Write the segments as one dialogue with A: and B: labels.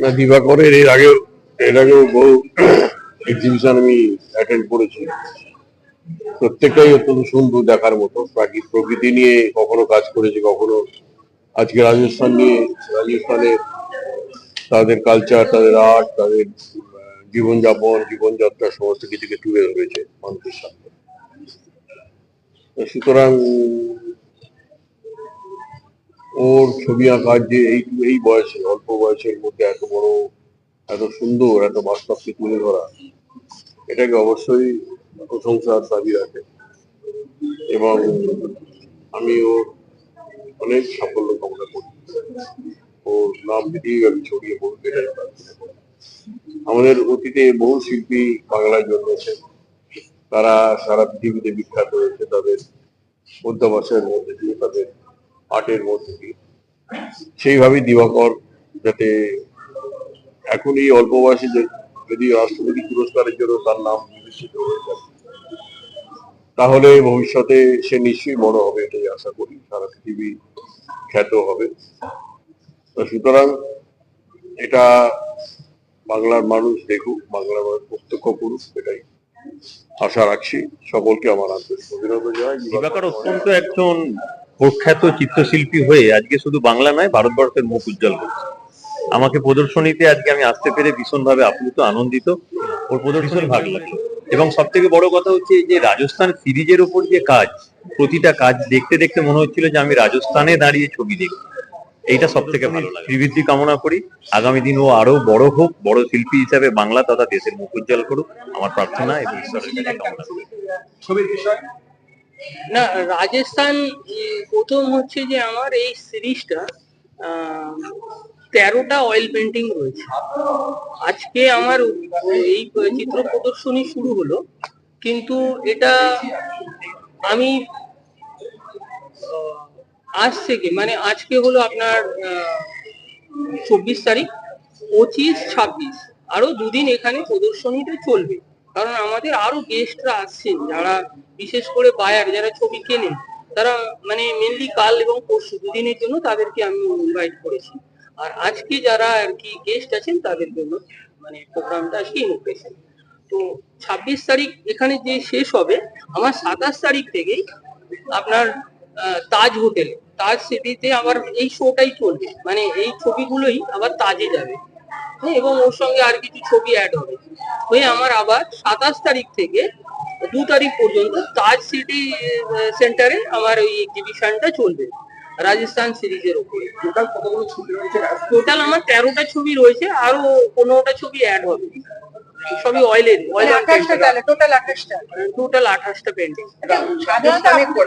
A: না দিবাকরের এর আগেও এর আগেও বহু এক্সিবিশন আমি অ্যাটেন্ড করেছি। প্রত্যেকটাই অত্যন্ত সুন্দর দেখার মতো। প্রকৃতি নিয়ে কখনো কাজ করেছে, কখনো আজকে রাজস্থান নিয়ে, রাজস্থানে তাদের কালচার তাদের আর্ট তাদের জীবনযাপন, জীবনযাত্রা সমস্ত কিছুকে তুলে ধরেছে মানুষের সামনে। সুতরাং ওর ছবি আঁকার যে এই এই বয়সে অল্প বয়সের মধ্যে এত বড়, এত সুন্দর, এত বাস্তবকে তুলে ধরা, এটাকে অবশ্যই প্রশংসার দাবি রাখে। এবং আমি ওর অনেক সাফল্য কামনা করি। ওর নাম পৃথিবীব্যাপী ছড়িয়ে পড়বে, এটাই আমাদের অতীতে বহু শিল্পী বাংলায় জন্মেছেন তারা সারা পৃথিবীতে বিখ্যাত হয়েছে। তাদের অধ্যাবাসের মধ্যে দিয়ে তাদের আর্টের মধ্যে দিয়ে। সেইভাবেই দিবাকর যাতে এখন এই অল্প বয়সে যদি রাষ্ট্রপতি পুরস্কারের জন্য তার নাম বিবেচিত হয়ে যায়, তাহলে ভবিষ্যতে সে নিশ্চয়ই বড় হবে এটাই আশা করি। সারা পৃথিবী খ্যাত হবে। সুতরাং এটা বাংলার মানুষ দেখুক, বাংলার মানুষ প্রত্যক্ষ করুক, এটাই আশা রাখছি। সকলকে আমার আন্তরিক অভিনন্দন জানাই।
B: দিবাকর অত্যন্ত একজন প্রখ্যাত চিত্রশিল্পী হয়ে আজকে শুধু বাংলা নয় ভারতবর্ষের মুখ উজ্জ্বল করছে। আমাকে প্রদর্শনীতে আজকে আমি আসতে পেরে ভীষণভাবে আপ্লুত আনন্দিত। ওর প্রদর্শনী ভালো লাগছে এবং সব থেকে বড় কথা হচ্ছে যে রাজস্থান সিরিজের উপর যে কাজ প্রতিটা কাজ দেখতে দেখতে মনে হচ্ছিল যে আমি রাজস্থানে দাঁড়িয়ে ছবি দেখি এইটা সব থেকে ভালো লাগে। শ্রীবৃদ্ধি কামনা করি। আগামী দিন ও আরও বড় হোক বড় শিল্পী হিসাবে বাংলা তথা দেশের মুখ উজ্জ্বল করুক। আমার প্রার্থনা এবং ঈশ্বরের কাছে কামনা করি।
C: ছবির বিষয়?
D: না, রাজস্থান প্রথম হচ্ছে যে আমার এই সিরিজটা তেরোটা অয়েল পেন্টিং রয়েছে। আজকে আমার এই চিত্র প্রদর্শনী শুরু হলো, কিন্তু এটা আমি আজ থেকে মানে আজকে হলো আপনার চব্বিশ তারিখ, পঁচিশ ছাব্বিশ আরও দুদিন এখানে প্রদর্শনীটা চলবে। কারণ আমাদের আরও গেস্টরা আসছেন, যারা বিশেষ করে বায়ার যারা ছবি কেনেন, তারা মানে মেনলি কাল এবং পরশু দুদিনের জন্য তাদেরকে আমি ইনভাইট করেছি। আর আজকে যারা আর কি গেস্ট আছেন, তাদের জন্য মানে প্রোগ্রামটা আজকে ইনভিটেশন তো ছাব্বিশ তারিখ এখানে যে শেষ হবে, আমার সাতাশ তারিখ থেকেই আপনার তাজ হোটেল, তাজ সিটিতে আবার এই শোটাই চলবে। মানে এই ছবিগুলোই আবার তাজে যাবে। এবং ওর সঙ্গে আর কিছু ছবি অ্যাড হবে। হয়ে আমার আবার সাতাশ তারিখ থেকে দু তারিখ পর্যন্ত তাজ সিটি সেন্টারে আমার ওই এক্সিবিশনটা চলবে রাজস্থান সিরিজের উপরে
C: টোটাল
D: আমার তেরোটা ছবি রয়েছে আরও পনেরোটা ছবি অ্যাড হবে। সবই অয়েলের অয়েল
E: আঠাশটা টোটাল আঠাশটা।
D: টোটাল আঠাশটা পেন্টিং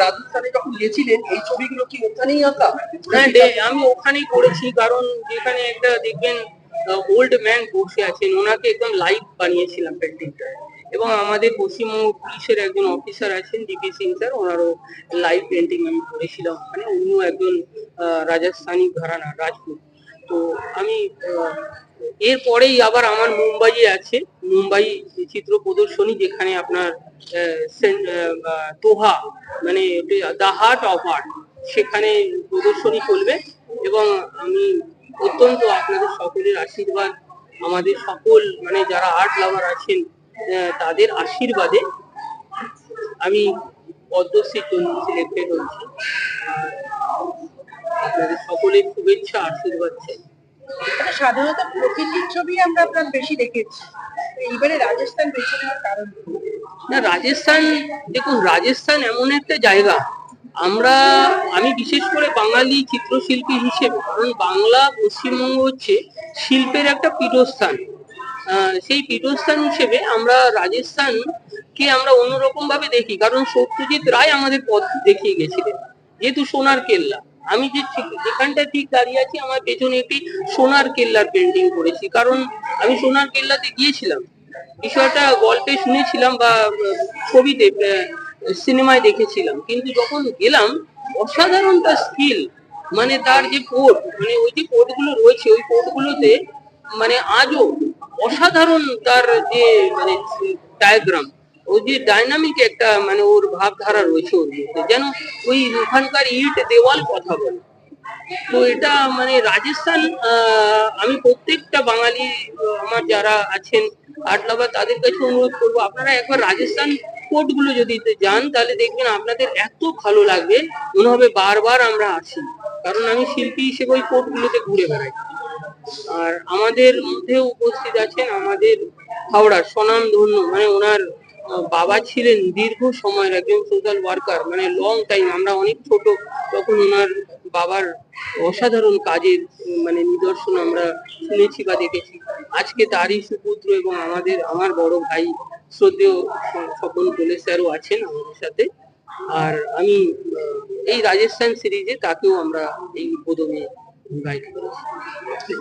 C: রাজস্থানে যখন গিয়েছিলেন এই ছবিগুলো কি ওখানেই আঁকা?
D: হ্যাঁ আমি ওখানেই করেছি কারণ যেখানে একটা দেখবেন ওল্ড ম্যান বসে আছেন। ওনাকে একদম লাইভ বানিয়েছিলাম পেন্টিংটা এবং আমাদের পশ্চিমবঙ্গ পুলিশের একজন অফিসার আছেন ডিপি সিং স্যার ওনারও লাইভ পেন্টিং আমি করেছিলাম। ওখানে উনিও একজন রাজস্থানী ঘরানা, রাজপুত। তো আমি এরপরেই আবার আমার মুম্বাইয়ে আছে, মুম্বাই চিত্র প্রদর্শনী, যেখানে আপনার তোহা মানে দা হার্ট অফ আর্ট সেখানে প্রদর্শনী চলবে। এবং আমি অত্যন্ত আপনাদের সকলের আশীর্বাদ। আমাদের সকল মানে যারা আর্ট লাভার আছেন তাদের আশীর্বাদে আমি পদ্মশ্রীর জন্য সিলেক্টেড হয়েছি আপনাদের সকলের শুভেচ্ছা আশীর্বাদ চাই।
E: সাধারণত প্রকৃতির ছবি আমরা আপনার বেশি দেখেছি। এইবারে রাজস্থান বেছে নেওয়ার কারণ
D: না রাজস্থান দেখুন রাজস্থান এমন একটা জায়গা আমরা, আমি বিশেষ করে বাঙালি চিত্রশিল্পী হিসেবে, কারণ বাংলা, পশ্চিমবঙ্গ হচ্ছে শিল্পের একটা পীঠস্থান। সেই পীঠস্থান হিসেবে আমরা রাজস্থানকে আমরা অন্যরকম ভাবে দেখি, কারণ সত্যজিৎ রায় আমাদের পথ দেখিয়ে গেছিলেন, যেহেতু সোনার কেল্লা। আমি যে যেখানটা ঠিক দাঁড়িয়ে আছি, আমার পেছনে একটি সোনার কেল্লার পেন্টিং করেছি, কারণ আমি সোনার কেল্লাতে গিয়েছিলাম। বিষয়টা গল্পে শুনেছিলাম বা ছবিতে সিনেমায় দেখেছিলাম। কিন্তু যখন গেলাম অসাধারণ তার স্কিল মানে তার যে কোড মানে ওই যে কোডগুলো রয়েছে, ওই কোডগুলোতে মানে আজও অসাধারণ তার যে মানে ডায়াগ্রাম ওই যে ডাইনামিক একটা মানে ওর ভাবধারা রয়েছে ওর মধ্যে। যেন ওই ওখানকার ইট দেওয়াল কথা বলে। তো এটা মানে রাজস্থান আমি প্রত্যেকটা বাঙালি, আমার যারা আছেন আর্ট লাভার, তাদের কাছে অনুরোধ করব, আপনারা একবার রাজস্থান কোর্টগুলো যদি যান, তাহলে দেখবেন আপনাদের এত ভালো লাগবে, মনে হবে বারবার আমরা আসি কারণ আমি শিল্পী হিসেবে ওই কোর্ট গুলোতে ঘুরে বেড়াই। আর আমাদের মধ্যেও উপস্থিত আছেন আমাদের হাওড়ার স্বনাম ধন্য মানে ওনার বাবা ছিলেন দীর্ঘ সময়ের একজন সোশ্যাল ওয়ার্কার মানে লং টাইম আমরা অনেক ছোট, তখন ওনার বাবার অসাধারণ কাজের মানে নিদর্শন আমরা শুনেছি বা দেখেছি। আজকে তারই সুপুত্র এবং আমাদের, আমার বড় ভাই শ্রদ্ধেয় সকল কোলে স্যারও আছেন আমাদের সাথে। আর আমি এই রাজস্থান সিরিজে তাকেও আমরা এই উদ্বোধনে ইনভাইট করেছি।